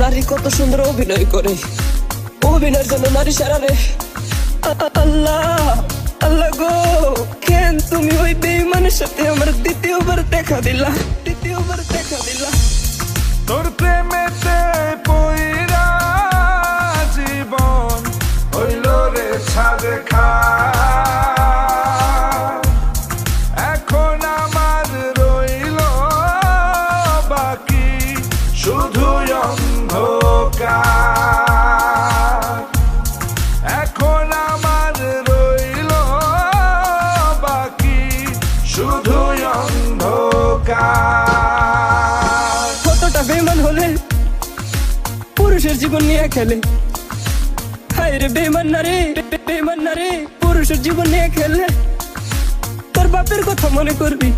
নারী কত সুন্দর অভিনয় করে। অভিনয়ের জন্য নারী সারালে। আল্লাহ আল্লাহ গো, কেন তুমি ওই বেইমানের সাথে আমার দ্বিতীয়বার দেখা দিলা? দ্বিতীয়বার দেখা দিলা। তোর প্রেমেতে শুধু এখন আমার রইল বাকি শুধু কতটা বেমান হলে পুরুষের জীবন নিয়ে খেলে? হায় রে বেমান না রে বেমান না রে পুরুষের জীবন নিয়ে খেলে। তোর বাপের কথা মনে করবি?